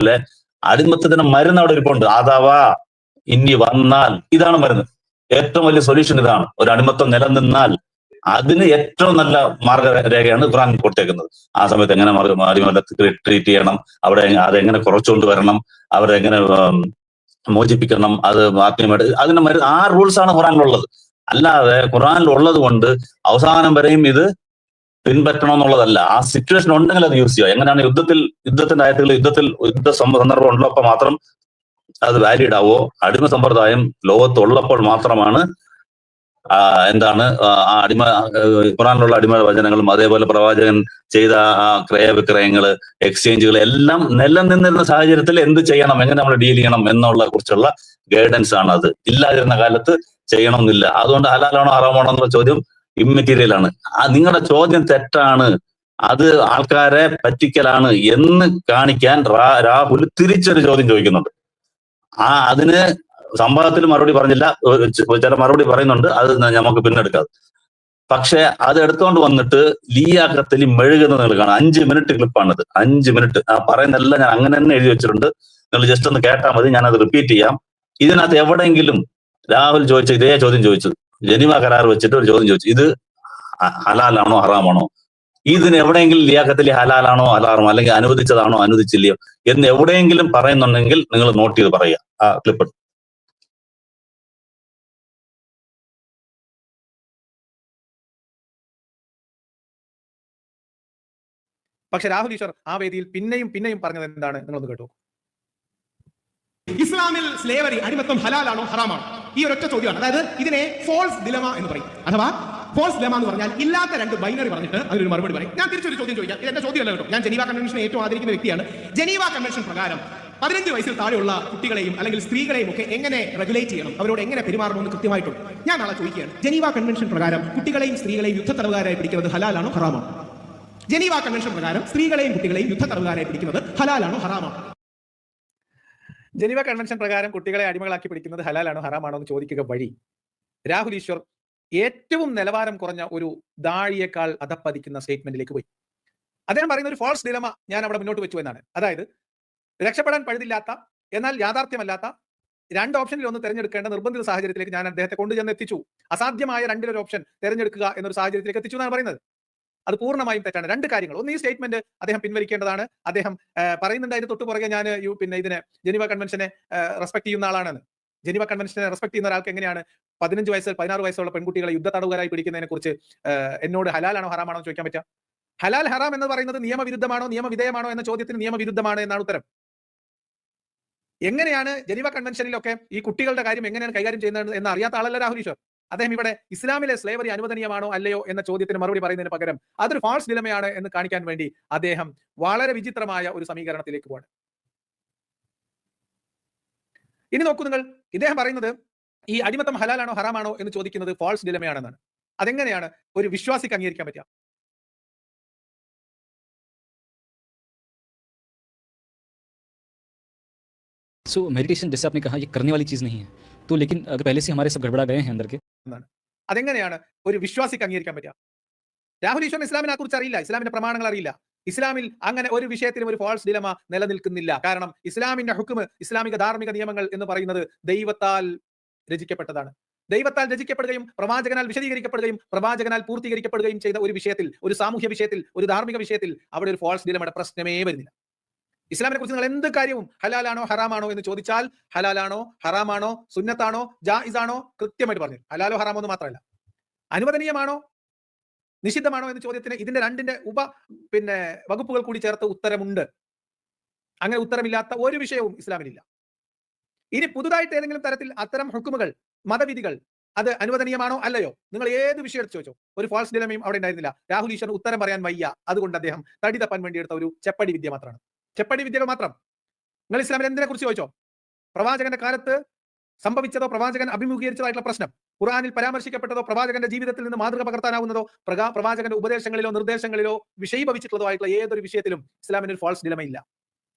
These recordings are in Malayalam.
പോലെ അടിമത്തത്തിന് മരുന്ന് അവിടെ ഇരിപ്പുണ്ട്. ആദാവാ ഇനി വന്നാൽ ഇതാണ് മരുന്ന്. ഏറ്റവും വലിയ സൊല്യൂഷൻ ഇതാണ്. ഒരു അടിമത്തം നിലനിന്നാൽ അതിന് ഏറ്റവും നല്ല മാർഗരേഖയാണ് ഖുറാൻ കൊടുത്തേക്കുന്നത്. ആ സമയത്ത് എങ്ങനെ ട്രീറ്റ് ചെയ്യണം? അവിടെ അതെങ്ങനെ കുറച്ചുകൊണ്ട് വരണം? അവരെ എങ്ങനെ ഉം, മോചിപ്പിക്കണം? അത് ആത്മീയമായിട്ട് അതിന് മരു ആ റൂൾസ് ആണ് ഖുറാനിലുള്ളത്. അല്ലാതെ ഖുറാനിൽ ഉള്ളത് കൊണ്ട് അവസാനം വരെയും ഇത് പിൻപറ്റണം എന്നുള്ളതല്ല ആ സിറ്റുവേഷൻ ഉണ്ടെങ്കിൽ അത് യൂസ് ചെയ്യുക. എങ്ങനെയാണ് യുദ്ധത്തിൽ യുദ്ധത്തിന്റെ ആയത്തുകൾ യുദ്ധത്തിൽ യുദ്ധ സന്ദ- സന്ദർഭം ഉള്ളപ്പോൾ മാത്രം അത് വാലിഡ് ആവോ? അടിമ സമ്പ്രദായം ലോകത്തുള്ളപ്പോൾ മാത്രമാണ് എന്താണ് ആ ആ അടിമ ഖുറാനിലുള്ള അടിമ വചനങ്ങളും അതേപോലെ പ്രവാചകൻ ചെയ്ത ആ ക്രയവിക്രയങ്ങൾ എക്സ്ചേഞ്ചുകൾ എല്ലാം നിലനിന്നിരുന്ന സാഹചര്യത്തിൽ എന്ത് ചെയ്യണം? എങ്ങനെ നമ്മൾ ഡീൽ ചെയ്യണം? എന്നുള്ള കുറിച്ചുള്ള ഗൈഡൻസ് ആണ് അത്. ഇല്ലാതിരുന്ന കാലത്ത് ചെയ്യണമെന്നില്ല. അതുകൊണ്ട് ഹലാലാണോ ഹറാമാണോ എന്നുള്ള ചോദ്യം ഇമ്മെറ്റീരിയൽ ആണ്. ആ നിങ്ങളുടെ ചോദ്യം തെറ്റാണ്. അത് ആൾക്കാരെ പറ്റിക്കലാണ് എന്ന് കാണിക്കാൻ രാഹുൽ തിരിച്ചൊരു ചോദ്യം ചോദിക്കുന്നുണ്ട്. ആ അതിന് സംഭവത്തിൽ മറുപടി പറഞ്ഞില്ല. ചില മറുപടി പറയുന്നുണ്ട്. അത് നമുക്ക് പിന്നെടുക്കാം. പക്ഷെ അത് എടുത്തുകൊണ്ട് വന്നിട്ട് ലീയാക്കത്തിൽ മെഴുകുന്നത് നിങ്ങൾ കാണാം. അഞ്ച് മിനിറ്റ് ക്ലിപ്പാണിത്. അഞ്ച് മിനിറ്റ്. ആ പറയുന്നതെല്ലാം ഞാൻ അങ്ങനെ തന്നെ എഴുതി വെച്ചിട്ടുണ്ട്. നിങ്ങൾ ജസ്റ്റ് ഒന്ന് കേട്ടാൽ മതി. ഞാൻ അത് റിപ്പീറ്റ് ചെയ്യാം. ഇതിനകത്ത് എവിടെയെങ്കിലും രാഹുൽ ചോദിച്ച ഇതേ ചോദ്യം ചോദിച്ചത്. ജനിമ കരാർ വെച്ചിട്ട് ഒരു ചോദ്യം ചോദിച്ചു. ഇത് ഹലാലാണോ ഹറാമാണോ? ഇതിന് എവിടെയെങ്കിലും ലിയാക്കത്തിൽ ഹലാലാണോ ഹലാറോ അല്ലെങ്കിൽ അനുവദിച്ചതാണോ അനുവദിച്ചില്ലയോ എന്ന് എവിടെയെങ്കിലും പറയുന്നുണ്ടെങ്കിൽ നിങ്ങൾ നോട്ട് ചെയ്ത് പറയുക. ആ ക്ലിപ്പ് പക്ഷെ രാഹുൽ ഈശ്വർ ആ വേദിയിൽ പിന്നെയും പിന്നെയും പറഞ്ഞത് എന്താണ്? നിങ്ങളൊന്ന് കേട്ടു. ഇസ്ലാമിൽ സ്ലേവറി അടിമത്തം ഹലാലാണോ ഹറാമാണോ? ഈ ഒരൊറ്റ ചോദ്യമാണ്. അതായത് ഇതിനെ ഫോൾസ് ദിലമ എന്ന് പറയും. അഥവാ ഫോൾസ് ദിലമ എന്ന് പറഞ്ഞാൽ ഇല്ലാത്ത രണ്ട് ബൈനറി പറഞ്ഞിട്ട് അതിനൊരു മറുപടി പറയും. ഞാൻ തിരിച്ചൊരു ചോദ്യം ചോദിക്കാം. ഇത് എന്റെ ചോദ്യമല്ല കേട്ടോ. ഞാൻ ജനീവ കൺവെൻഷനെ ഏറ്റവും ആദരിക്കുന്ന വ്യക്തിയാണ്. ജനീവ കൺവെൻഷൻ പ്രകാരം പതിനഞ്ച് വയസ്സിൽ താഴെയുള്ള കുട്ടികളെയും അല്ലെങ്കിൽ സ്ത്രീകളെയും ഒക്കെ എങ്ങനെ റെഗുലേറ്റ് ചെയ്യണം? അവരോട് എങ്ങനെ പെരുമാറണം എന്ന് കൃത്യമായിട്ടുണ്ട്. ഞാൻ നാളെ ചോദിക്കുകയാണ്. ജനീവ കൺവെൻഷൻ പ്രകാരം കുട്ടികളെയും സ്ത്രീകളെയും യുദ്ധ തടവുകാരായി പിടിക്കുന്നത് ഹലാലാണോ ഹറാമാണോ? ജനീവ കൺവെൻഷൻ പ്രകാരം സ്ത്രീകളെയും കുട്ടികളെയും യുദ്ധ തടവുകാരായി പിടിക്കുന്നത് ഹലാലാണോ ഹറാമാണോ? ജനീവ കൺവെൻഷൻ പ്രകാരം കുട്ടികളെ അടിമകളാക്കി പിടിക്കുന്നത് ഹലാലാണോ ഹറാമാണോ എന്ന് ചോദിക്കുക വഴി. രാഹുൽ ഈശ്വർ ഏറ്റവും നിലവാരം കുറഞ്ഞ ഒരു ദാഴിയേക്കാൾ അധപ്പതിക്കുന്ന സ്റ്റേറ്റ്മെന്റിലേക്ക് പോയി. അദ്ദേഹം പറയുന്ന ഒരു ഫോൾസ് ഡിലമ ഞാൻ അവിടെ മുന്നോട്ട് വെച്ചു എന്നാണ്. അതായത് രക്ഷപ്പെടാൻ പഴുതില്ലാത്ത എന്നാൽ യാഥാർത്ഥ്യമല്ലാത്ത രണ്ട് ഓപ്ഷനിൽ ഒന്ന് തിരഞ്ഞെടുക്കേണ്ട നിർബന്ധിത സാഹചര്യത്തിലേക്ക് ഞാൻ അദ്ദേഹത്തെ കൊണ്ടുചെന്ന് എത്തിച്ചു അസാധ്യമായ രണ്ടിലൊരു ഓപ്ഷൻ തിരഞ്ഞെടുക്കുക എന്നൊരു സാഹചര്യത്തിലേക്ക് എത്തിച്ചു എന്നാണ് പറയുന്നത്. അത് പൂർണമായും തെറ്റാണ്. രണ്ട് കാര്യങ്ങൾ. ഒന്ന് ഈ സ്റ്റേറ്റ്മെന്റ് അദ്ദേഹം പിൻവലിക്കേണ്ടതാണ്. അദ്ദേഹം പറയുന്നുണ്ട് അതിന് തൊട്ട് പുറകെ ഞാൻ പിന്നെ ഇതിനെ ജനീവ കൺവെൻഷനെ റെസ്പെക്ട് ചെയ്യുന്ന ആളാണെന്ന്. ജനീവ കൺവെൻഷനെ റെസ്പെക്ട് ചെയ്യുന്ന ഒരാൾക്ക് എങ്ങനെയാണ് പതിനഞ്ച് വയസ്സ് പതിനാറ് വയസ്സുള്ള പെൺകുട്ടികളെ യുദ്ധ തടവുകാരായി പിടിക്കുന്നതിനെ കുറിച്ച് എന്നോട് ഹലാലാണോ ഹറാമാണോ ചോദിക്കാൻ പറ്റുക? ഹലാൽ ഹറാം എന്ന് പറയുന്നത് നിയമവിരുദ്ധമാണോ നിയമവിധേയമാണോ എന്ന ചോദ്യത്തിന് നിയമവിരുദ്ധമാണ് എന്നാണ് ഉത്തരം. എങ്ങനെയാണ് ജനീവ കൺവെൻഷനിലൊക്കെ ഈ കുട്ടികളുടെ കാര്യം എങ്ങനെയാണ് കൈകാര്യം ചെയ്യുന്നത് എന്ന് അറിയാത്ത ആളല്ല രാഹുൽ ഈശ്വർ. അദ്ദേഹം ഇവിടെ ഇസ്ലാമിലെ സ്ലേവറി അനുവദനീയമാണോ അല്ലയോ എന്ന ചോദ്യത്തിന് മറുപടി പറയുന്നതിന് പകരം അതൊരു ഫാൾസ് നിലമയാണ് എന്ന് കാണിക്കാൻ വേണ്ടി അദ്ദേഹം വളരെ വിചിത്രമായ ഒരു സമീകരണത്തിലേക്ക് പോവാണ് ഇനി നോക്കൂ നിങ്ങൾ ഇദ്ദേഹം പറയുന്നത് ഈ അടിമത്തം ഹലാലാണോ ഹറാമാണോ എന്ന് ചോദിക്കുന്നത് ഫാൾസ് ഡിലമയാണെന്നാണ് അതെങ്ങനെയാണ് ഒരു വിശ്വാസിക്ക് അംഗീകരിക്കാൻ പറ്റുക सो मेडिटेशन जैसे आपने कहा ये करने वाली चीज़ नहीं है तो लेकिन अगर पहले से हमारे सब गड़बड़ा गए हैं अंदर के അതെങ്ങനെയാണ് ഒരു വിശ്വാസിക്ക് അംഗീകരിക്കാൻ പറ്റുക? രാഹുൽ ഈശ്വരൻ ഇസ്ലാമിനെ കുറിച്ച് അറിയില്ല ഇസ്ലാമിന്റെ പ്രമാണങ്ങൾ അറിയില്ല. ഇസ്ലാമിൽ അങ്ങനെ ഒരു വിഷയത്തിലും ഒരു ഫോൾസ് ഡിലമ നിലനിൽക്കുന്നില്ല. കാരണം ഇസ്ലാമിന്റെ ഹുക്കുമ് ഇസ്ലാമിക ധാർമ്മിക നിയമങ്ങൾ എന്ന് പറയുന്നത് ദൈവത്താൽ രചിക്കപ്പെട്ടതാണ്. ദൈവത്താൽ രചിക്കപ്പെടുകയും പ്രവാചകനാൽ വിശദീകരിക്കപ്പെടുകയും പ്രവാചകനാൽ പൂർത്തീകരിക്കപ്പെടുകയും ചെയ്ത ഒരു വിഷയത്തിൽ ഒരു സാമൂഹ്യ വിഷയത്തിൽ ഒരു ധാർമ്മിക വിഷയത്തിൽ അവിടെ ഒരു ഫോൾസ് ഡിലമയുടെ പ്രശ്നമേ വരുന്നില്ല. ഇസ്ലാമിനെ കുറിച്ച് നിങ്ങൾ എന്ത് കാര്യവും ഹലാലാണോ ഹറാമാണോ എന്ന് ചോദിച്ചാൽ ഹലാലാണോ ഹറാമാണോ സുന്നത്താണോ ജായിസാണോ കൃത്യമായിട്ട് പറഞ്ഞു. ഹലാലോ ഹറാമോ എന്ന് മാത്രമല്ല. അനുവദനീയമാണോ? നിഷിദ്ധമാണോ എന്ന ചോദ്യത്തിന് ഇതിന്റെ രണ്ടിന്റെ ഉപ പിന്നെ വകുപ്പുകൾ കൂടി ചേർത്ത് ഉത്തരമുണ്ട്. അങ്ങനെ ഉത്തരമില്ലാത്ത ഒരു വിഷയവും ഇസ്ലാമിലില്ല ഇനി പുതുതായിട്ട് ഏതെങ്കിലും തരത്തിൽ അത്തരം ഹുക്കുമുകൾ മതവിധികൾ അത് അനുവദനീയമാണോ അല്ലയോ? നിങ്ങൾ ഏത് വിഷയം എടുത്ത് ചോദിച്ചോ? ഒരു ഫാൾസ് ഡിലമയും അവിടെ ഉണ്ടായിരുന്നില്ല. രാഹുൽ ഈശ്വർ ഉത്തരം പറയാൻ വയ്യ. അതുകൊണ്ട് അദ്ദേഹം തടി തപ്പാൻ വേണ്ടി എടുത്ത ഒരു ചെപ്പടി വിദ്യ മാത്രമാണ്. ചെപ്പടി വിദ്യകൾ മാത്രം. നിങ്ങൾ ഇസ്ലാമിൽ എന്തിനെ കുറിച്ച് ചോദിച്ചോ? പ്രവാചകന്റെ കാലത്ത് സംഭവിച്ചതോ പ്രവാചകൻ അഭിമുഖീകരിച്ചതായിട്ടുള്ള പ്രശ്നം? ഖുറാനിൽ പരാമർശിക്കപ്പെട്ടതോ പ്രവാചകന്റെ ജീവിതത്തിൽ നിന്ന് മാതൃക പകർത്താനാവുന്നതോ പ്രകാ പ്രവാചകന്റെ ഉപദേശങ്ങളിലോ നിർദ്ദേശങ്ങളിലോ വിഷയീഭവിച്ചിട്ടുള്ളതോ ആയിട്ടുള്ള ഏതൊരു വിഷയത്തിലും ഇസ്ലാമിന് ഒരു ഫാൾസ് ഡിലമയില്ല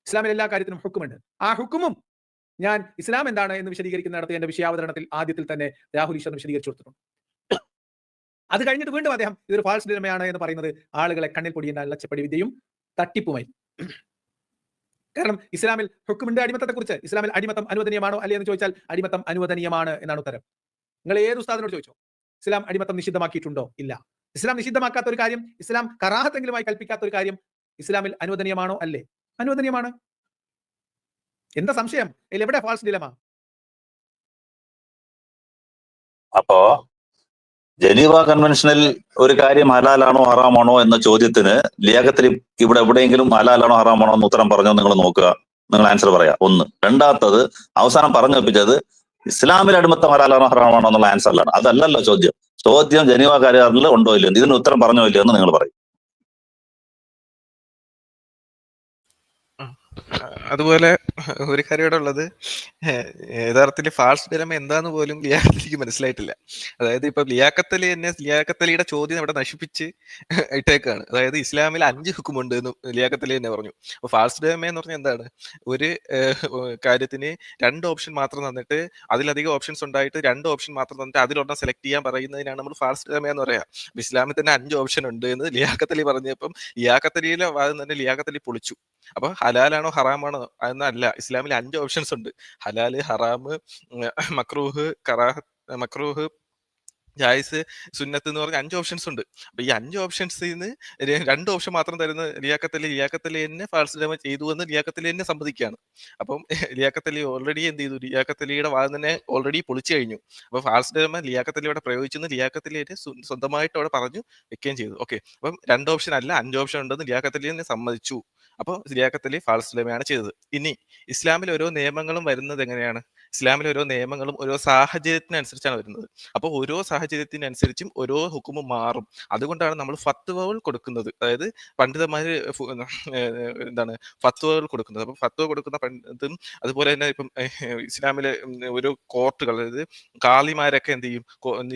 ഇസ്ലാമിൽ എല്ലാ കാര്യത്തിനും ഹുക്കുമുണ്ട്. ആ ഹുക്കുമും ഞാൻ ഇസ്ലാം എന്താണ് എന്ന് വിശദീകരിക്കുന്നിടത്ത് എന്റെ വിഷയാവതരണത്തിൽ ആദ്യത്തിൽ തന്നെ രാഹുൽ ഈശ്വരൻ വിശദീകരിച്ചു കൊടുത്തിട്ടുണ്ട്. അത് കഴിഞ്ഞിട്ട് വീണ്ടും അദ്ദേഹം ഇതൊരു ഫാൾസ് ഡിലമയാണ് എന്ന് പറയുന്നത് ആളുകളെ കണ്ണിൽ പൊടിയുന്ന ലച്ചപ്പടി വിദ്യയും തട്ടിപ്പുമായി. കാരണം ഇസ്ലാമിൽ ഹുക്കുമുണ്ട് അടിമത്തത്തെ കുറിച്ച് ഇസ്ലാമിൽ അടിമത്തം അനുവദനീയമാണോ അല്ലേ എന്ന് ചോദിച്ചാൽ അടിമത്തം അനുവദനീയമാണ് എന്നാണ് ഉത്തരം. നിങ്ങൾ ഏത് ഉസ്താദിനോട് ചോദിച്ചോ? ഇസ്ലാം അടിമത്തം നിഷിദ്ധമാക്കിയിട്ടുണ്ടോ? ഇല്ല. ഇസ്ലാം നിഷിദ്ധമാക്കാത്ത ഒരു കാര്യം ഇസ്ലാം കറാഹത്തെങ്കിലുമായി കൽപ്പിക്കാത്ത ഒരു കാര്യം ഇസ്ലാമിൽ അനുവദനീയമാണോ അല്ലേ? അനുവദനീയമാണ്. എന്താ സംശയം? എവിടെ ഫാൾസ് ഡിലമ അപ്പോ ജനീവ കൺവെൻഷനിൽ ഒരു കാര്യം ഹലാലാണോ ഹറാമാണോ എന്ന ചോദ്യത്തിന് ലേഖത്തിൽ ഇവിടെ എവിടെയെങ്കിലും ഹലാലാണോ ഹറാമാണോ എന്ന് ഉത്തരം പറഞ്ഞോ നിങ്ങൾ നോക്കുക. നിങ്ങൾ ആൻസർ പറയാം. ഒന്ന്. രണ്ടാമത്തത് അവസാനം പറഞ്ഞു വെപ്പിച്ചത് ഇസ്ലാമിൽ അടിമത്തം ഹലാലാണോ ഹറാമാണോ എന്നുള്ള ആൻസറിലാണ് അതല്ലല്ലോ ചോദ്യം. ചോദ്യം ജനീവ കരാറിൽ ഉണ്ടോ ഇല്ലയോ ഇതിന് ഉത്തരം പറഞ്ഞോ ഇല്ലയോ എന്ന് നിങ്ങൾ പറയും. അതുപോലെ ഒരു കാര്യം ഇവിടെ ഉള്ളത് യഥാർത്ഥത്തിൽ ഫാൾസ് ഡിലമ എന്താന്ന് പോലും ലിയാക്കത്തലിക്ക് മനസ്സിലായിട്ടില്ല. അതായത് ഇപ്പൊ ലിയാക്കത്തലി എന്നെ ലിയാക്കത്തലിയുടെ ചോദ്യം ഇവിടെ നശിപ്പിച്ച് ഇട്ടേക്കാണ്. അതായത് ഇസ്ലാമിൽ അഞ്ച് ഹുക്കുമുണ്ട് എന്ന് ലിയാക്കത്തലി തന്നെ പറഞ്ഞു. അപ്പൊ ഫാൾസ് ഡിലമ എന്ന് പറഞ്ഞാൽ എന്താണ്? ഒരു കാര്യത്തിന് രണ്ട് ഓപ്ഷൻ മാത്രം തന്നിട്ട് അതിലധികം ഓപ്ഷൻസ് ഉണ്ടായിട്ട് രണ്ട് ഓപ്ഷൻ മാത്രം തന്നിട്ട് അതിലൊരെണ്ണം സെലക്ട് ചെയ്യാൻ പറയുന്നതിനാണ് നമ്മൾ ഫാൾസ് ഡിലമ എന്ന് പറയാം. ഇസ്ലാമിൽ തന്നെ അഞ്ച് ഓപ്ഷൻ ഉണ്ട് എന്ന് ലിയാക്കത്തലി പറഞ്ഞപ്പം ലിയാക്കത്തലിയിലെ വാദം തന്നെ ലിയാക്കത്തലി പൊളിച്ചു. അപ്പൊ ഹലാലാണോ ഹറാമാണോ എന്നല്ല ഇസ്ലാമിൽ അഞ്ച് ഓപ്ഷൻസ് ഉണ്ട്. ഹലാൽ ഹറാമ് മക്രൂഹ് കറാഹ് മക്രൂഹ് ജായ്സ് സുന്നത്ത് എന്ന് പറഞ്ഞ അഞ്ച് ഓപ്ഷൻസ് ഉണ്ട്. അപ്പൊ ഈ അഞ്ച് ഓപ്ഷൻസിൽ നിന്ന് രണ്ട് ഓപ്ഷൻ മാത്രം തരുന്ന ലിയാക്കത്തലി ലിയാക്കത്തലി തന്നെ ഫാൾസ് ഡമ ചെയ്തു എന്ന് ലിയാക്കത്തലി തന്നെ സമ്മതിക്കുകയാണ്. അപ്പം ലിയാക്കത്തലി ഓൾറെഡി എന്ത് ചെയ്തു? ലിയാക്കത്തലിയുടെ വാദം തന്നെ ഓൾറെഡി പൊളിച്ചു കഴിഞ്ഞു. അപ്പൊ ഫാൾസ് ഡമ ലിയാക്കത്തലി അവിടെ പ്രയോഗിച്ചെന്ന് ലിയാക്കത്തലി സ്വന്തമായിട്ട് അവിടെ പറഞ്ഞു വെക്കുകയും ചെയ്തു. ഓക്കെ അപ്പം രണ്ട് ഓപ്ഷൻ അല്ല അഞ്ച് ഓപ്ഷൻ ഉണ്ടെന്ന് ലിയാക്കത്തലി തന്നെ സമ്മതിച്ചു. അപ്പോൾ സിലിയാക്കത്തലി ഫാൾസ് ഡമയാണ് ചെയ്തത്. ഇനി ഇസ്ലാമിൽ ഓരോ നിയമങ്ങളും വരുന്നത് എങ്ങനെയാണ്? ഇസ്ലാമിൽ ഓരോ നിയമങ്ങളും ഓരോ സാഹചര്യത്തിനനുസരിച്ചാണ് വരുന്നത്. അപ്പോൾ ഓരോ സാഹചര്യത്തിനനുസരിച്ചും ഓരോ ഹുക്കുമും മാറും. അതുകൊണ്ടാണ് നമ്മൾ ഫത്വകൾ കൊടുക്കുന്നത്. അതായത് പണ്ഡിതന്മാർ എന്താണ് ഫത്വകൾ കൊടുക്കുന്നത്. അപ്പൊ ഫത്വ കൊടുക്കുന്ന പണ്ഡിതും അതുപോലെ തന്നെ ഇപ്പം ഇസ്ലാമിലെ ഓരോ കോർട്ടുകൾ അതായത് കാളിമാരൊക്കെ എന്ത് ചെയ്യും?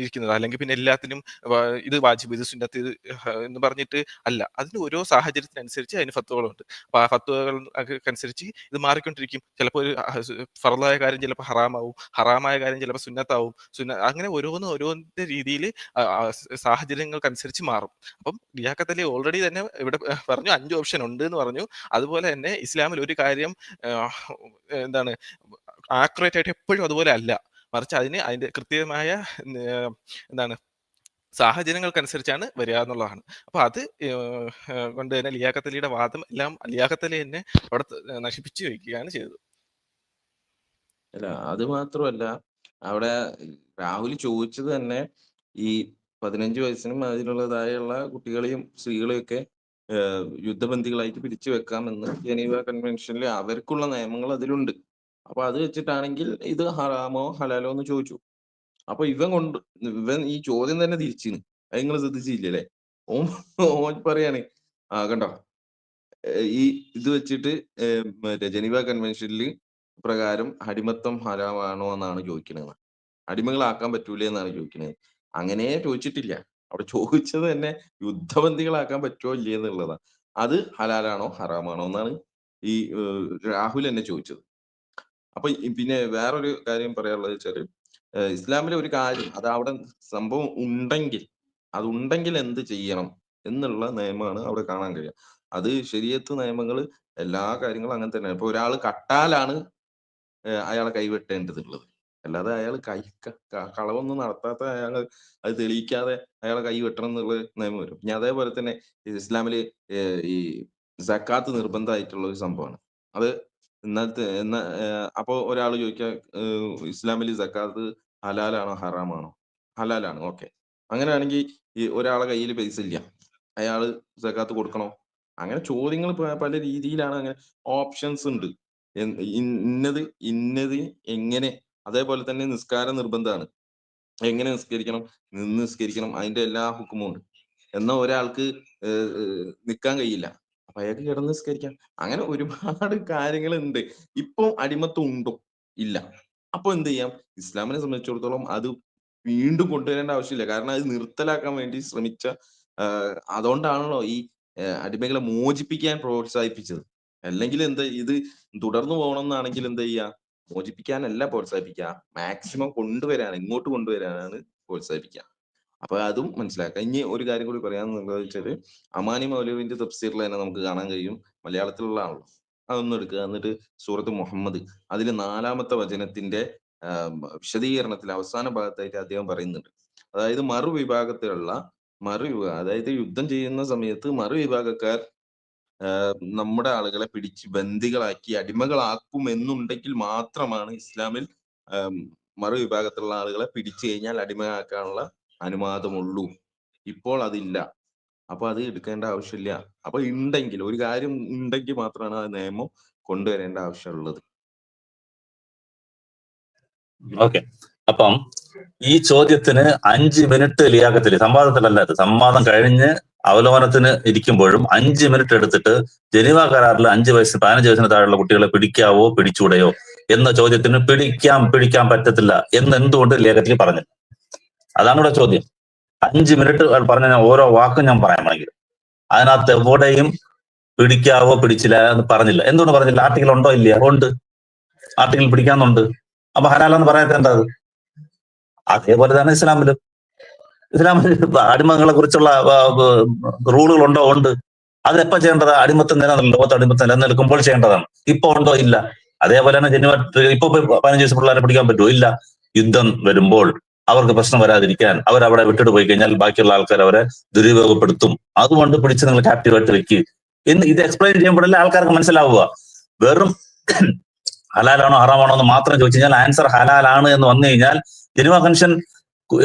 ഇരിക്കുന്നത്. അല്ലെങ്കിൽ പിന്നെ എല്ലാത്തിനും ഇത് വാജിബ് ഇത് സുന്നത്ത് ഇത് എന്ന് പറഞ്ഞിട്ട് അല്ല. അതിന് ഓരോ സാഹചര്യത്തിനനുസരിച്ച് അതിന് ഫത്വകളുണ്ട്. അപ്പൊ ആ ഫത്വകൾ അനുസരിച്ച് ഇത് മാറിക്കൊണ്ടിരിക്കും. ചിലപ്പോൾ ഒരു ഫറലായ കാര്യം ചിലപ്പോൾ ഹറാമാവും. ഹറാമായ കാര്യം ചിലപ്പോൾ സുന്നത്താവും. സുന്ന അങ്ങനെ ഓരോന്ന് ഓരോന്നിന്റെ രീതിയിൽ സാഹചര്യങ്ങൾക്കനുസരിച്ച് മാറും. അപ്പം ലിയാക്കത്തലി ഓൾറെഡി തന്നെ ഇവിടെ പറഞ്ഞു അഞ്ച് ഓപ്ഷൻ ഉണ്ട് എന്ന് പറഞ്ഞു. അതുപോലെ തന്നെ ഇസ്ലാമിൽ ഒരു കാര്യം എന്താണ് ആക്യുറേറ്റ് ആയിട്ട് എപ്പോഴും അതുപോലെ അല്ല. മറിച്ച് അതിന് അതിന്റെ കൃത്യമായ എന്താണ് സാഹചര്യങ്ങൾക്കനുസരിച്ചാണ് വരിക എന്നുള്ളതാണ്. അപ്പൊ അത് കൊണ്ട് തന്നെ ലിയാഖത്തലിയുടെ വാദം എല്ലാം ലിയാഖത്തലി തന്നെ അവിടെ നശിപ്പിച്ചു വയ്ക്കുകയാണ് ചെയ്തത്. അല്ല അത് മാത്രമല്ല അവിടെ രാഹുൽ ചോദിച്ചത് തന്നെ ഈ പതിനഞ്ച് വയസ്സിനും അതിലുള്ളതായുള്ള കുട്ടികളെയും സ്ത്രീകളെയും ഒക്കെ യുദ്ധബന്ദികളായിട്ട് പിടിച്ചു വെക്കാമെന്ന് ജനീവ കൺവെൻഷനിൽ അവർക്കുള്ള നിയമങ്ങൾ അതിലുണ്ട്. അപ്പൊ അത് വെച്ചിട്ടാണെങ്കിൽ ഇത് ഹറാമോ ഹലാലോ എന്ന് ചോദിച്ചു. അപ്പൊ ഇവൻ കൊണ്ട് ഇവൻ ഈ ചോദ്യം തന്നെ തിരിച്ചിന്. അത് നിങ്ങൾ ശ്രദ്ധിച്ചില്ലേ ഓൻ ഓൻ പറയാണ് ആ കണ്ടോ ഈ ഇത് വെച്ചിട്ട് മറ്റേ ജനീവ കൺവെൻഷനിൽ പ്രകാരം അടിമത്തം ഹരാമാണോ എന്നാണ് ചോദിക്കുന്നത്. അടിമകളാക്കാൻ പറ്റൂലേ എന്നാണ് ചോദിക്കുന്നത്. അങ്ങനെ ചോദിച്ചിട്ടില്ല. അവിടെ ചോദിച്ചത് തന്നെ യുദ്ധബന്ധികളാക്കാൻ പറ്റുമോ ഇല്ലേ എന്നുള്ളതാണ് അത് ഹലാലാണോ ഹറാമാണോ എന്നാണ് ഈ രാഹുൽ എന്നെ ചോദിച്ചത്. അപ്പൊ പിന്നെ വേറൊരു കാര്യം പറയാനുള്ളത് വെച്ചാൽ ഇസ്ലാമിലെ ഒരു കാര്യം അത് അവിടെ സംഭവം ഉണ്ടെങ്കിൽ അതുണ്ടെങ്കിൽ എന്ത് ചെയ്യണം എന്നുള്ള നിയമമാണ് അവിടെ കാണാൻ കഴിയുക. അത് ശരിയത്ത് നിയമങ്ങൾ എല്ലാ കാര്യങ്ങളും അങ്ങനെ തന്നെയാണ്. ഇപ്പൊ ഒരാൾ കട്ടാലാണ് അയാളെ കൈവെട്ടേണ്ടതുള്ളത്. അല്ലാതെ അയാൾ കൈ കളവൊന്നും നടത്താത്ത അയാൾ അത് തെളിയിക്കാതെ അയാളെ കൈ വെട്ടണം എന്നുള്ള നിയമം വരും. പിന്നെ അതേപോലെ തന്നെ ഇസ്ലാമിൽ ഈ സക്കാത്ത് നിർബന്ധമായിട്ടുള്ള ഒരു സംഭവമാണ്. അത് ഇന്നത്തെ എന്നാ ഏഹ് അപ്പൊ ഒരാൾ ചോദിക്കുക ഇസ്ലാമിൽ സക്കാത്ത് ഹലാലാണോ ഹറാമാണോ? ഹലാലാണ് ഓക്കെ. അങ്ങനെയാണെങ്കിൽ ഈ ഒരാളെ കയ്യിൽ പൈസ ഇല്ല. അയാൾ സക്കാത്ത് കൊടുക്കണോ? അങ്ങനെ ചോദ്യങ്ങൾ പല രീതിയിലാണ് അങ്ങനെ ഓപ്ഷൻസ് ഉണ്ട്. ഇന്നത് ഇന്നത് എങ്ങനെ അതേപോലെ തന്നെ നിസ്കാര നിർബന്ധമാണ്. എങ്ങനെ നിസ്കരിക്കണം? നിന്ന് നിസ്കരിക്കണം. അതിന്റെ എല്ലാ ഹുക്കുമും ഉണ്ട്. എന്നാ ഒരാൾക്ക് നിക്കാൻ കഴിയില്ല. അപ്പൊ അയാൾക്ക് കിടന്ന് നിസ്കരിക്കാം. അങ്ങനെ ഒരുപാട് കാര്യങ്ങൾ ഉണ്ട് ഇപ്പൊ അടിമത്തം ഉണ്ടോ ഇല്ല. അപ്പൊ എന്ത് ചെയ്യാം? ഇസ്ലാമിനെ സംബന്ധിച്ചിടത്തോളം അത് വീണ്ടും കൊണ്ടുവരേണ്ട ആവശ്യമില്ല. കാരണം അത് നിർത്തലാക്കാൻ വേണ്ടി ശ്രമിച്ച അതുകൊണ്ടാണല്ലോ ഈ അടിമകളെ മോചിപ്പിക്കാൻ പ്രോത്സാഹിപ്പിച്ചത്. അല്ലെങ്കിൽ എന്താ ഇത് തുടർന്നു പോകണം എന്നാണെങ്കിൽ എന്താ ചെയ്യുക? മോചിപ്പിക്കാനല്ല പ്രോത്സാഹിപ്പിക്കുക. മാക്സിമം കൊണ്ടുവരാൻ ഇങ്ങോട്ട് കൊണ്ടുവരാനാണ് പ്രോത്സാഹിപ്പിക്കുക. അപ്പൊ അതും മനസ്സിലാക്കുക. ഇനി ഒരു കാര്യം കൂടി പറയാന്നുള്ളത് വെച്ചാൽ അമാനി മൗലവിന്റെ തഫ്സീറിൽ തന്നെ നമുക്ക് കാണാൻ കഴിയും. മലയാളത്തിലുള്ള ആണല്ലോ അതൊന്നും എടുക്കുക. എന്നിട്ട് സൂറത്ത് മുഹമ്മദ്. അതിൽ നാലാമത്തെ വചനത്തിന്റെ വിശദീകരണത്തിൽ അവസാന ഭാഗത്തായിട്ട് അദ്ദേഹം പറയുന്നുണ്ട്. അതായത് മറുവിഭാഗത്തിലുള്ള മറുവിഭാഗം അതായത് യുദ്ധം ചെയ്യുന്ന സമയത്ത് മറുവിഭാഗക്കാർ നമ്മുടെ ആളുകളെ പിടിച്ച് ബന്ദികളാക്കി അടിമകളാക്കും എന്നുണ്ടെങ്കിൽ മാത്രമാണ് ഇസ്ലാമിൽ മറു മറുവിഭാഗത്തിലുള്ള ആളുകളെ പിടിച്ചു കഴിഞ്ഞാൽ അടിമയാക്കാനുള്ള അനുവാദമുള്ളൂ. ഇപ്പോൾ അതില്ല. അപ്പൊ അത് എടുക്കേണ്ട ആവശ്യമില്ല. അപ്പൊ ഉണ്ടെങ്കിൽ ഒരു കാര്യം ഉണ്ടെങ്കിൽ മാത്രമാണ് ആ നിയമം കൊണ്ടുവരേണ്ട ആവശ്യമുള്ളത്. ഓക്കെ. അപ്പം ഈ ചോദ്യത്തിന് അഞ്ച് മിനിറ്റ് ലിയാക്കത്തിൽ സംവാദത്തിലല്ല സംവാദം കഴിഞ്ഞ് അവലോകനത്തിന് ഇരിക്കുമ്പോഴും അഞ്ച് മിനിറ്റ് എടുത്തിട്ട് ജനീവ കരാറിൽ അഞ്ച് വയസ്സ് പതിനഞ്ച് വയസ്സിന് താഴെയുള്ള കുട്ടികളെ പിടിക്കാവോ പിടിച്ചൂടെയോ എന്ന ചോദ്യത്തിന് പിടിക്കാം പിടിക്കാൻ പറ്റത്തില്ല എന്ന് എന്തുകൊണ്ട് ലേഖത്തിൽ പറഞ്ഞു? അതാണ് ഇവിടെ ചോദ്യം. അഞ്ച് മിനിറ്റ് പറഞ്ഞ ഓരോ വാക്കും ഞാൻ പറയാൻ വേണമെങ്കിൽ അതിനകത്ത് എവിടെയും പിടിക്കാവോ പിടിച്ചില്ല എന്ന് പറഞ്ഞില്ല. എന്തുകൊണ്ട് പറഞ്ഞില്ല? ആർട്ടിക്കിൾ ഉണ്ടോ? ഇല്ല? ഉണ്ട് ആർട്ടിക്കിൾ പിടിക്കാന്നുണ്ട് അപ്പൊ ഹലാലെന്ന് പറയാത്ത എന്താ അത്? അതേപോലെ തന്നെ ഇസ്ലാമിലും. ഇസ്ലാമിൽ അടിമകളെ കുറിച്ചുള്ള റൂളുകൾ ഉണ്ടോ ഉണ്ട്. അത് എപ്പോ ചെയ്യേണ്ടത്? അടിമത്തം നിലനിൽക്കും. ലോകത്ത് അടിമത്തം നിലനിൽക്കുമ്പോൾ ചെയ്യേണ്ടതാണ്. ഇപ്പൊ ഉണ്ടോ? ഇല്ല. അതേപോലെ തന്നെ ജനുവ ഇപ്പൊ പതിനഞ്ച് ദിവസം പിള്ളേരെ പിടിക്കാൻ പറ്റുമോ? ഇല്ല. യുദ്ധം വരുമ്പോൾ അവർക്ക് പ്രശ്നം വരാതിരിക്കാൻ അവരവിടെ വിട്ടിട്ട് പോയി കഴിഞ്ഞാൽ ബാക്കിയുള്ള ആൾക്കാർ അവരെ ദുരുപയോഗപ്പെടുത്തും. അതുകൊണ്ട് പിടിച്ച് നിങ്ങൾ ക്യാപ്റ്റീവായിട്ട് വെക്ക് എന്ന് ഇത് എക്സ്പ്ലെയിൻ ചെയ്യുമ്പോഴല്ലേ ആൾക്കാർക്ക് മനസ്സിലാവുക. വെറും ഹലാലാണോ ഹറാമാണോ എന്ന് മാത്രം ചോദിച്ചു കഴിഞ്ഞാൽ ആൻസർ ഹലാലാണ് എന്ന് വന്നു കഴിഞ്ഞാൽ ജനുവ കൺഷൻ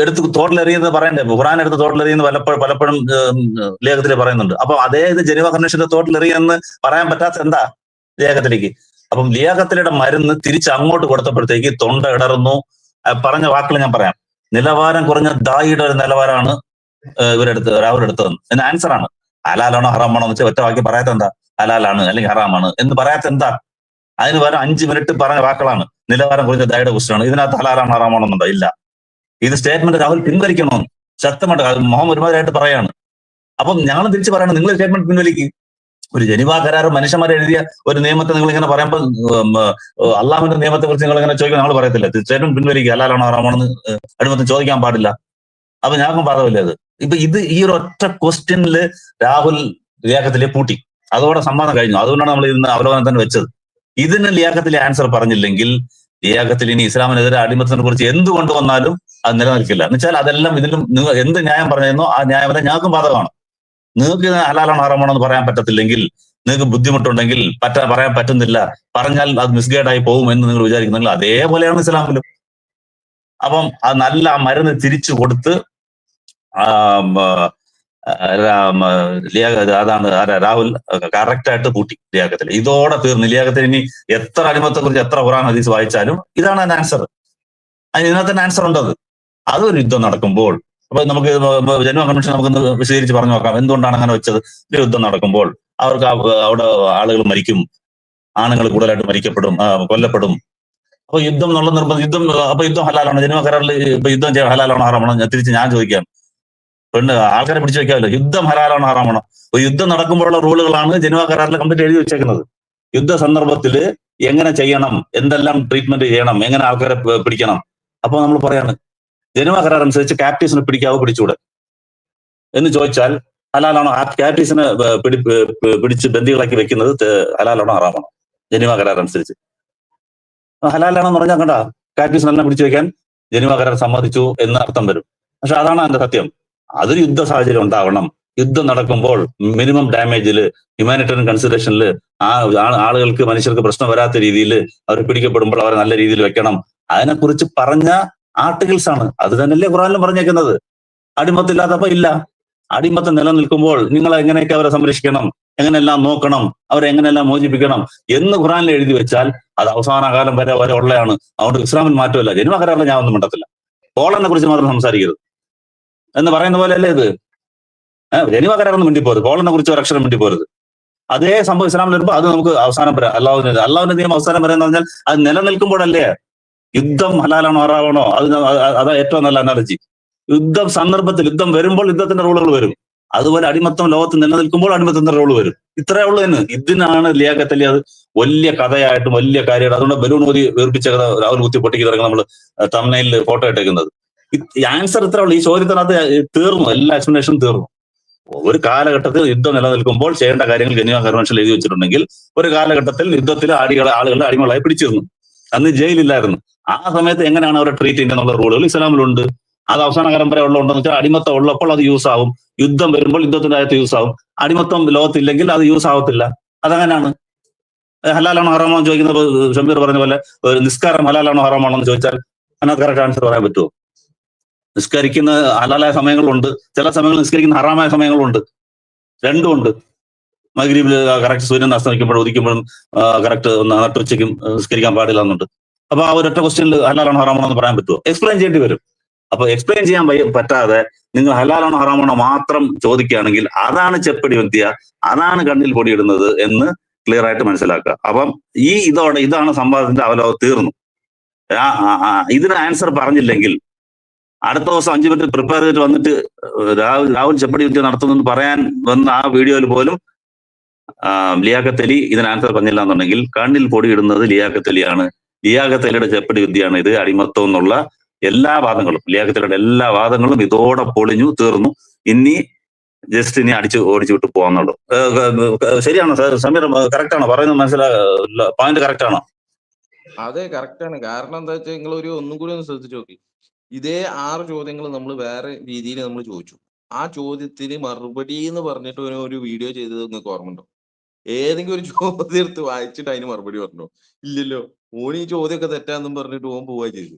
എടുത്ത് തോട്ടിലെറിയുന്നത് പറയണ്ടേ ഖുറാൻ എടുത്ത് തോട്ടിലെറിയുന്നത് പലപ്പോഴും പലപ്പോഴും ലേഖത്തിൽ പറയുന്നുണ്ട്. അപ്പൊ അതേ ഇത് ജനുവ കൺവെൻഷന്റെ തോട്ടിലെറിയെന്ന് പറയാൻ പറ്റാത്ത എന്താ ലേഖത്തിലേക്ക്? അപ്പം ലേഖത്തിലൂടെ മരുന്ന് തിരിച്ച് അങ്ങോട്ട് കൊടുത്തപ്പോഴത്തേക്ക് തൊണ്ട ഇടറുന്നു. പറഞ്ഞ വാക്കുകൾ ഞാൻ പറയാം. നിലവാരം കുറഞ്ഞ ദായിയുടെ ഒരു നിലവാരമാണ് ഇവരെടുത്ത് അവരെടുത്തതെന്ന് എന്ന് ആൻസർ ആണ്. ഹലാലാണോ ഹറാമാണോ എന്ന് വെച്ചാൽ ഒറ്റ വാക്കി പറയാത്ത എന്താ? ഹലാലാണ് അല്ലെങ്കിൽ ഹറാമാണ്. എന്ന് പറയാത്ത എന്താ? അതിന് വരെ അഞ്ച് മിനിറ്റ് പറഞ്ഞ വാക്കുകളാണ്. നിലവാരം കുറഞ്ഞ ദായിയുടെ ക്വസ്റ്റ്യൻ ഇതിനകത്ത് ഹലാലാണോ ഹറാമാണോ എന്നുണ്ടോ? ഇല്ല. ഇത് സ്റ്റേറ്റ്മെന്റ് രാഹുൽ പിൻവലിക്കണമെന്ന്. ശക്തമായിട്ട് മോഹം ഒരുമാതിരായിട്ട് പറയാണ്. അപ്പം ഞങ്ങൾ തിരിച്ച് പറയണം നിങ്ങൾ സ്റ്റേറ്റ്മെന്റ് പിൻവലിക്കും. ഒരു ജനിവാ കരാർ മനുഷ്യന്മാർ എഴുതിയ ഒരു നിയമത്തെ നിങ്ങൾ ഇങ്ങനെ പറയുമ്പോൾ അള്ളാഹുവിന്റെ നിയമത്തെ കുറിച്ച് നിങ്ങൾ ഇങ്ങനെ ചോദിക്കാൻ ഞങ്ങൾ പറയത്തില്ല സ്റ്റേറ്റ്മെന്റ് പിൻവലിക്കുക അല്ലാലാണോ ആറാമാണെന്ന് അടിമത്തം ചോദിക്കാൻ പാടില്ല. അപ്പൊ ഞങ്ങൾക്കും പാതമില്ല അത്. ഇപ്പൊ ഇത് ഈ ഒരു ഒറ്റ ക്വസ്റ്റ്യനിൽ രാഹുൽ ലിയാക്കത്തിലെ പൂട്ടി. അതോടെ സംവാദം കഴിഞ്ഞു. അതുകൊണ്ടാണ് നമ്മൾ ഇന്ന് അവലോകനം തന്നെ വെച്ചത്. ഇതിന് ലിയാക്കത്തിലെ ആൻസർ പറഞ്ഞില്ലെങ്കിൽ ലിയാക്കത്തിൽ ഇനി ഇസ്ലാമിനെതിരെ അടിമത്തത്തിനെ കുറിച്ച് എന്ത് കൊണ്ടുവന്നാലും അത് നിലനിൽക്കില്ല. എന്ന് വെച്ചാൽ അതെല്ലാം ഇതിലും നിങ്ങൾ എന്ത് ന്യായം പറഞ്ഞോ ആ ന്യായം ഞങ്ങൾക്കും ബാധകമാണ്. നിങ്ങൾക്ക് ഇത് ഹലാലാണോ ഹറാമാണോ എന്ന് പറയാൻ പറ്റത്തില്ലെങ്കിൽ നിങ്ങൾക്ക് ബുദ്ധിമുട്ടുണ്ടെങ്കിൽ പറ്റാ പറയാൻ പറ്റുന്നില്ല പറഞ്ഞാൽ അത് മിസ്ഗൈഡായി പോകും എന്ന് നിങ്ങൾ വിചാരിക്കുന്നെങ്കിൽ അതേപോലെയാണ് ഇസ്ലാമിലും. അപ്പം ആ നല്ല ആ മരുന്ന് തിരിച്ചു കൊടുത്ത് അതാണ് രാഹുൽ കറക്റ്റായിട്ട് കൂട്ടി ലിയാക്കത്തിൽ ഇതോടെ തീർന്നു. ലിയാക്കത്തിൽ ഇനി എത്ര അടിമത്തെ കുറിച്ച് എത്ര ഖുറാൻ ഹദീസ് വായിച്ചാലും ഇതാണ് അതിന് ആൻസർ അതിന് ഇതിനകത്ത് ആൻസർ ഉണ്ടത്. അതൊരു യുദ്ധം നടക്കുമ്പോൾ അപ്പൊ നമുക്ക് ജന്മ കൺവെൻഷൻ നമുക്ക് വിശദീകരിച്ച് പറഞ്ഞു നോക്കാം. എന്തുകൊണ്ടാണ് അങ്ങനെ വെച്ചത്? ഒരു യുദ്ധം നടക്കുമ്പോൾ അവർക്ക് അവിടെ ആളുകൾ മരിക്കും. ആണുങ്ങൾ കൂടുതലായിട്ട് മരിക്കപ്പെടും കൊല്ലപ്പെടും. അപ്പൊ യുദ്ധം എന്നുള്ള നിർബന്ധം യുദ്ധം അപ്പൊ യുദ്ധം ഹലാലാണ്? ജന്മ കരാറിൽ ഇപ്പൊ യുദ്ധം ചെയ്യാൻ ഹലാലാണോ ഹറാമാണോ തിരിച്ച് ഞാൻ ചോദിക്കാം. പെണ്ണ് ആൾക്കാരെ പിടിച്ചു വെക്കാമല്ലോ. യുദ്ധം ഹലാലാണോ ഹറാമാണോ ഒരു യുദ്ധം നടക്കുമ്പോഴുള്ള റൂളുകളാണ് ജനുവ കരാറിൽ കംപ്ലീറ്റ് എഴുതി വെച്ചേക്കുന്നത്. യുദ്ധ സന്ദർഭത്തിൽ എങ്ങനെ ചെയ്യണം? എന്തെല്ലാം ട്രീറ്റ്മെന്റ് ചെയ്യണം? എങ്ങനെ ആൾക്കാരെ പിടിക്കണം? അപ്പൊ നമ്മൾ പറയാണ് ജനുവ കരാർ അനുസരിച്ച് ക്യാപ്റ്റീസിനെ പിടിക്കാവോ പിടിച്ചുകൂടെ? എന്ന് ചോദിച്ചാൽ ഹലാലാണോ ആ ക്യാപ്റ്റീസിനെ പിടി പിടിച്ച് ബന്ദികളാക്കി വെക്കുന്നത് ഹലാലാണോ ഹറാമാണോ? ജനുവ കരാർ അനുസരിച്ച്. ഹലാലാണോ ഹലാലാണെന്ന് പറഞ്ഞാൽ കണ്ട ക്യാപ്റ്റീസിനെല്ലാം പിടിച്ചു വെക്കാൻ ജനുവ കരാർ സമ്മതിച്ചു എന്ന് അർത്ഥം വരും. പക്ഷെ അതാണ് അതിന്റെ സത്യം. അതൊരു യുദ്ധ സാഹചര്യം ഉണ്ടാവണം. യുദ്ധം നടക്കുമ്പോൾ മിനിമം ഡാമേജിൽ ഹ്യൂമാനിറ്ററിയൻ കൺസിഡറേഷനിൽ ആ- ആളുകൾക്ക് മനുഷ്യർക്ക് പ്രശ്നം വരാത്ത രീതിയിൽ അവർ പിടിക്കപ്പെടുമ്പോൾ അവരെ നല്ല രീതിയിൽ വെക്കണം. അതിനെക്കുറിച്ച് പറഞ്ഞ ആർട്ടിക്കിൾസ് ആണ്. അത് തന്നെയല്ലേ ഖുറാനിലും പറഞ്ഞേക്കുന്നത്. അടിമത്തില്ലാത്തപ്പോ ഇല്ല. അടിമത്തം നിലനിൽക്കുമ്പോൾ നിങ്ങൾ എങ്ങനെയൊക്കെ അവരെ സംരക്ഷിക്കണം? എങ്ങനെയെല്ലാം നോക്കണം? അവരെ എങ്ങനെയെല്ലാം മോചിപ്പിക്കണം? എന്ന് ഖുറാനിൽ എഴുതി വെച്ചാൽ അത് അവസാന കാലം വരെ വരെ ഉള്ളതാണ് അതുകൊണ്ട് ഇസ്ലാമിൽ മാറ്റമല്ല. ജന്മ കരാറിൽ ഞാൻ ഒന്നും മിണ്ടത്തില്ല. പോളനെ കുറിച്ച് മാത്രം സംസാരിക്കരുത്. എന്ന് പറയുന്ന പോലെ അല്ലേ ഇത് ജനിവ കരാറൊന്നും മിണ്ടിപ്പോരുത്. പോളനെ കുറിച്ച് ഒരു അക്ഷരം മിണ്ടിപ്പോരുത്. അതേ സംഭവം ഇസ്ലാമിൽ വരുമ്പോൾ അത് നമുക്ക് അവസാനം വരെ. അള്ളാഹുവിന്റെ അള്ളാഹുവിന്റെ നിയമം അവസാനം വരെ എന്ന് പറഞ്ഞാൽ അത് നിലനിൽക്കുമ്പോഴല്ലേ യുദ്ധം ഹലാലാണോ ഹറാമാണോ? അത് അതാ ഏറ്റവും നല്ല അനാലജി യുദ്ധം സന്ദർഭത്തിൽ യുദ്ധം വരുമ്പോൾ യുദ്ധത്തിന്റെ റോളുകൾ വരും. അതുപോലെ അടിമത്തം ലോകത്ത് നിലനിൽക്കുമ്പോൾ അടിമത്തത്തിന്റെ റോൾ വരും. ഇത്രേ ഉള്ളൂ തന്നെ ഇതിനാണ് ലിയാക്കത്തലി അത് വലിയ കഥയായിട്ടും വലിയ കാര്യമായിട്ടും അതുകൊണ്ട് ബലൂൺ മോദി വേർപ്പിച്ച കഥ രാഹുൽ കുത്തി പൊട്ടിക്ക് ഇറങ്ങി നമ്മൾ തമ്മനയിൽ ഫോട്ടോ ഇട്ടേക്കുന്നത്. ആൻസർ ഇത്ര ഉള്ളൂ. ഈ ചോദ്യത്തിനകത്ത് തീർന്നു. എല്ലാ എക്സ്പ്ലനേഷനും തീർന്നു. ഒരു കാലഘട്ടത്തിൽ യുദ്ധം നിലനിൽക്കുമ്പോൾ ചെയ്യേണ്ട കാര്യങ്ങൾ ജനീവ കൺവെൻഷൻ എഴുതി വെച്ചിട്ടുണ്ടെങ്കിൽ ഒരു കാലഘട്ടത്തിൽ യുദ്ധത്തിൽ ആടികളെ ആളുകളെ അടിമകളായി പിടിച്ചിരുന്നു. അന്ന് ജയിലില്ലായിരുന്നു. ആ സമയത്ത് എങ്ങനെയാണ് അവരെ ട്രീറ്റ് ചെയ്യുന്നത് എന്നുള്ള റൂളുകൾ ഇസ്ലാമിലുണ്ട്. അത് അവസാന വരെ ഉള്ളതുണ്ടെന്ന് വെച്ചാൽ അടിമത്തം ഉള്ളപ്പോൾ അത് യൂസ് ആവും. യുദ്ധം വരുമ്പോൾ യുദ്ധത്തിന്റെ അകത്ത് യൂസ് ആവും. അടിമത്തം ലോകത്തില്ലെങ്കിൽ അത് യൂസ് ആവത്തില്ല. അതങ്ങനെയാണ്? അത് ഹലാലാണോ ഹറാമാണോ ചോദിക്കുന്ന ഷമീർ പറഞ്ഞ പോലെ നിസ്കാരം ഹലാലാണോ ഹറാമാണോ എന്ന് ചോദിച്ചാൽ അതിനകത്ത് കറക്റ്റ് ആൻസർ പറയാൻ പറ്റുമോ? നിസ്കരിക്കുന്ന ഹലാലായ സമയങ്ങളുണ്ട്. ചില സമയങ്ങൾ നിസ്കരിക്കുന്ന ഹറാമായ സമയങ്ങളുണ്ട്. രണ്ടുമുണ്ട് മഗ്രീബിൽ കറക്റ്റ് സൂര്യൻ അസ്തമിക്കുമ്പോഴും ഉദിക്കുമ്പോഴും കറക്റ്റ് നട്ടുച്ചയ്ക്കും നിസ്കരിക്കാൻ പാടില്ല എന്നുണ്ട്. അപ്പൊ ആ ഒരൊറ്റ ക്വസ്റ്റ്യനിൽ ഹലാലാണോ ഹറാമാണോ എന്ന് പറയാൻ പറ്റുമോ എക്സ്പ്ലെയിൻ ചെയ്യേണ്ടി വരും. അപ്പൊ എക്സ്പ്ലെയിൻ ചെയ്യാൻ പറ്റാതെ നിങ്ങൾ ഹലാലാണോ ഹറാമാണോ മാത്രം ചോദിക്കുകയാണെങ്കിൽ അതാണ് ചെപ്പടി വിദ്യ അതാണ് കണ്ണിൽ പൊടിയിടുന്നത് എന്ന് ക്ലിയർ ആയിട്ട് മനസ്സിലാക്കുക. അപ്പം ഈ ഇതോടെ ഇതാണ് സംവാദത്തിന്റെ അവലോകം തീർന്നു. ഇതിന് ആൻസർ പറഞ്ഞില്ലെങ്കിൽ അടുത്ത ദിവസം അഞ്ചു മിനിറ്റ് പ്രിപ്പയർ ചെയ്തിട്ട് വന്നിട്ട് രാഹുൽ രാഹുൽ ചെപ്പടി വിദ്യ നടത്തുന്നെന്ന് പറയാൻ വന്ന ആ വീഡിയോയിൽ പോലും ലിയാക്കത്തലി ഇതിന് ആൻസർ പറഞ്ഞില്ല എന്നുണ്ടെങ്കിൽ കണ്ണിൽ പൊടിയിടുന്നത് ലിയാഖത്ത് അലിയാണ് ലിയാഖത്ത് അലിയുടെ ചെപ്പടി വിദ്യയാണ് ഇത് അടിമത്തം എന്നുള്ള എല്ലാ വാദങ്ങളും. ലിയാഖത്ത് അലിയുടെ എല്ലാ വാദങ്ങളും ഇതോടെ പൊളിഞ്ഞു തീർന്നു. ഇനി ജസ്റ്റ് ഇനി അടിച്ചു ഓടിച്ചു വിട്ട് പോകാന്നുള്ളൂ. ശരിയാണോ സമീർ കറക്റ്റ് ആണോ? പറയുന്നത് മനസ്സിലാ പോയിന്റ് കറക്റ്റ് ആണോ? അതെ കറക്റ്റ് ആണ്. കാരണം എന്താ വെച്ചാൽ നിങ്ങൾ ഒരു ഒന്നും കൂടി ഒന്ന് ശ്രദ്ധിച്ചു നോക്കി. ഇതേ ആറ് ചോദ്യങ്ങൾ നമ്മൾ വേറെ രീതിയിൽ നമ്മൾ ചോദിച്ചു. ആ ചോദ്യത്തിന് മറുപടി എന്ന് പറഞ്ഞിട്ട് ഒരു ഒരു വീഡിയോ ചെയ്തത് നിങ്ങൾക്ക് ഓർമ്മ ഉണ്ടോ ഏതെങ്കിലും ഒരു ചോദ്യം എടുത്ത് വായിച്ചിട്ട് അതിന് മറുപടി പറഞ്ഞോ? ഇല്ലല്ലോ. ഓൻ ചോദ്യമൊക്കെ തെറ്റാന്നും പറഞ്ഞിട്ട് ഓൻ പോവുക ചെയ്തു.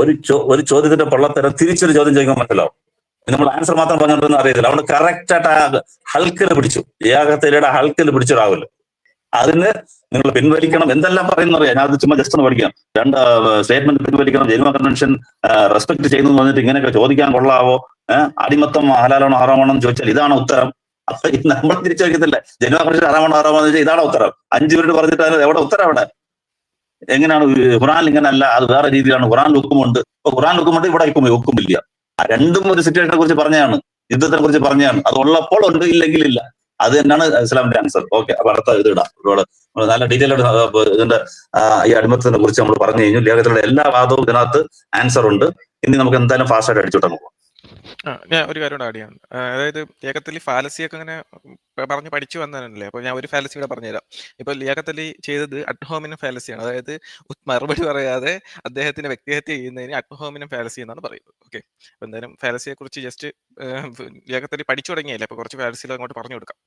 ഒരു ഒരു ചോദ്യത്തിന്റെ പൊള്ളത്തരം തിരിച്ചൊരു ചോദ്യം ചോദിക്കാൻ മനസ്സിലാവും നമ്മൾ ആൻസർ മാത്രം പറഞ്ഞിട്ടൊന്നും അറിയത്തില്ല. അവിടെ കറക്റ്റ് ആയിട്ട് ആ ഹൽക്കിൽ പിടിച്ചു. ഏകത്തിലയുടെ ഹൽക്കിൽ പിടിച്ചു രാഹുൽ അതിന് നിങ്ങൾ പിൻവലിക്കണം. എന്തെല്ലാം പറയുന്ന അറിയാം? ഞാൻ അത് ചുമ്മാ ജസ്റ്റ് ഒന്ന് പഠിക്കാം. രണ്ട് സ്റ്റേറ്റ്മെന്റ് പിൻവലിക്കണം. ജനിമ കൺവെൻഷൻ റെസ്പെക്ട് ചെയ്യുന്നു എന്ന് പറഞ്ഞിട്ട് ഇങ്ങനെയൊക്കെ ചോദിക്കാൻ കൊള്ളാവോ? അടിമത്തം ഹലാലാണോ ഹറാമാണോ എന്ന് ചോദിച്ചാൽ ഇതാണ് ഉത്തരം. അപ്പൊ നമ്മൾ തിരിച്ചു ജനുവ കൺവെൻഷൻ ആറാമണോ ആറാമെന്ന് ചോദിച്ചാൽ ഇതാണ് ഉത്തരം. അഞ്ചു പേരോട് പറഞ്ഞിട്ട് എവിടെ ഉത്തരം അവിടെ? എങ്ങനെയാണ് ഖുറാൻ ഇങ്ങനല്ല അത് വേറെ രീതിയിലാണ്. ഖുറാൻ ഒക്കുമുണ്ട്. ഇപ്പൊ ഖുറാൻ ഒക്കുമുണ്ട് ഇവിടെ ഒക്കുമില്ല. ആ രണ്ടും ഒരു സിറ്റുവേഷനെ കുറിച്ച് പറഞ്ഞതാണ്. യുദ്ധത്തിനെ കുറിച്ച് പറഞ്ഞതാണ്. അത് ഉള്ളപ്പോൾ ഉണ്ട് ഇല്ലെങ്കിൽ ഇല്ല. അത് തന്നെയാണ് ഇസ്ലാമിന്റെ ആൻസർ ഓക്കെ അപ്പൊ അടുത്ത ഇത് ഇടാം. ഒരുപാട് നല്ല ഡീറ്റെയിൽ ഇതിന്റെ ഈ അടിമത്തത്തിനെ കുറിച്ച് നമ്മൾ പറഞ്ഞു കഴിഞ്ഞു. ലേഖത്തിലുള്ള എല്ലാ വാദവും ഇതിനകത്ത് ആൻസർ ഉണ്ട്. ഇനി നമുക്ക് എന്തായാലും ഫാസ്റ്റ് ആയിട്ട് അടിച്ചോട്ടെ നമുക്ക് ആ, ഞാൻ ഒരു കാര്യം കൂടെ ആഡ് ചെയ്യാം. ആ, അതായത് ഏകത്തലി ഫാലസിയൊക്കെ ഇങ്ങനെ പ- പറഞ്ഞ് പഠിച്ചു വന്നതല്ലേ അപ്പൊ ഞാൻ ഒരു ഫാലസി കൂടെ പറഞ്ഞുതരാം. ഇപ്പൊ ലിയാഖത്തലി ചെയ്തത് അറ്റ്ഹോമിനും ഫാലസിയാണ് അതായത് മറുപടി പറയാതെ അദ്ദേഹത്തിന്റെ വ്യക്തിഹത്യ ചെയ്യുന്നതിന് അറ്റ്ഹോമിനും ഫാലസി എന്നാണ് പറയുന്നത്. ഓക്കെ അപ്പോൾ എന്തായാലും ഫാലസിയെ കുറിച്ച് ജസ്റ്റ് ലിയാഖത്തലി പഠിച്ചു തുടങ്ങിയല്ലേ? അപ്പൊ കുറച്ച് ഫാലസികൾ അങ്ങോട്ട് പറഞ്ഞു കൊടുക്കാം.